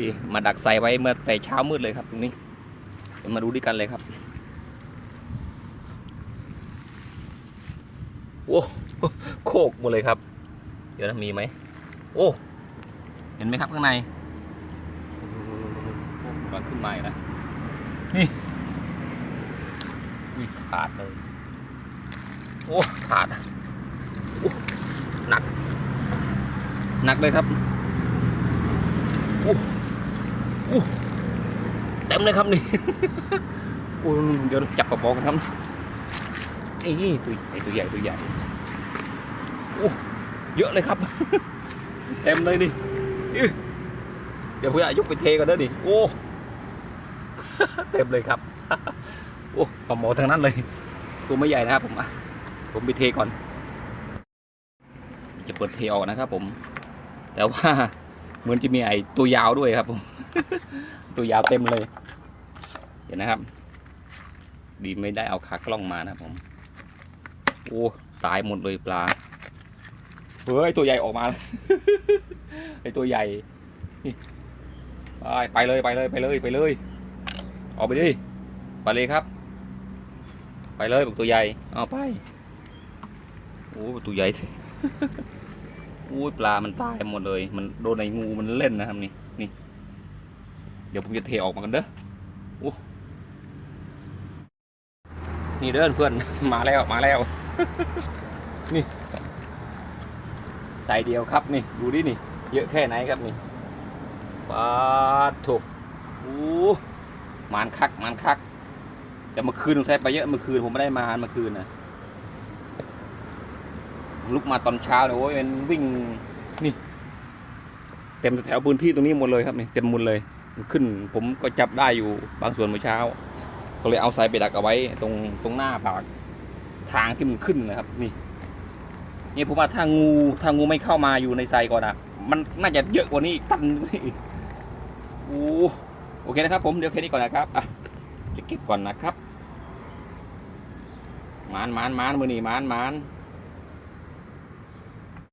ดีมาดักใส่ไว้เมื่อแต่เช้ามืดเลยครับตรงนี้เดี๋ยวมาดูด้วยกันเลยครับโอ้โคกหมดเลยครับ เดี๋ยวนะมีไหมโอ้เห็นไหมครับข้างในกำลังขึ้นมาอีกแล้วนี่นี่ขาดเลยโอ้ขาดอะโอ้หนัก หนักเลยครับโอ้ อ้เต็มเลยครับนี่โอ้เดี๋ยวจับกระป๋องกันครับนี่ตัวใหญ่ตัวใหญ่ตัวใหญ่โอ้เยอะเลยครับเต็มเลยนี่เดี๋ยวผมจะยกไปเทกันเด้อดิโอ้เต็มเลยครับโอ้ปลาหมอทั้งนั้นเลย ตัวไม่ใหญ่นะครับผมอะผมไปเทก่อน จะเปิดเทออกนะครับผม แต่ว่าเหมือนจะมีไอ้ตัวยาวด้วยครับผม ตัวยาวเต็มเลย เห็นนะครับ ดีไม่ได้เอาขากล้องมานะผม โอ้ตายหมดเลยปลา เฮ้ยตัวใหญ่ออกมาแล้วไอตัวใหญ่ไปไปเลยไปเลยไปเลยไปเลย ออกไปดิ ไปเลยครับ ไปเลยบอกตัวใหญ่ เอาไป โอ้ตัวใหญ่อุ้ยปลา มันตายหมดเลย มันโดนไอ้งูมันเล่นนะครับนี่ นี่ ดี๋ยวผมจะเทออกมากันเด้อโอ้นี่เด้อเพื่อนมาแล้วมาแล้ว นี่ใส่เดียวครับนี่ดูดินี่ เยอะแค่ไหนครับนี่ปาดถูกโอ้มานคักมานคักแต่เมื่อคืนใส่ไปเยอะเมื่อคืนผมไม่ได้มาเมื่อคืนนะลุกมาตอนเช้าเนี่ยโอ้ยมันวิ่งนี่ เต็มแถวพื้นที่ตรงนี้หมดเลยครับนี่เต็มหมดเลย ขึ้น ผมก็จับได้อยู่บางส่วนเมื่อเช้า ก็เลยเอาสายไปดักเอาไว้ตรงตรงหน้าปากทางที่มันขึ้นนะครับ นี่นี่ผมว่าถ้างูถ้างูไม่เข้ามาอยู่ในไซก่อนอะมันน่าจะเยอะกว่านี้ตันนี่โอ้โอเคนะครับ ผมเดี๋ยวแค่นี้ก่อนนะครับอะจะเก็บก่อนนะครับมานมานมานมือนี่มานมาน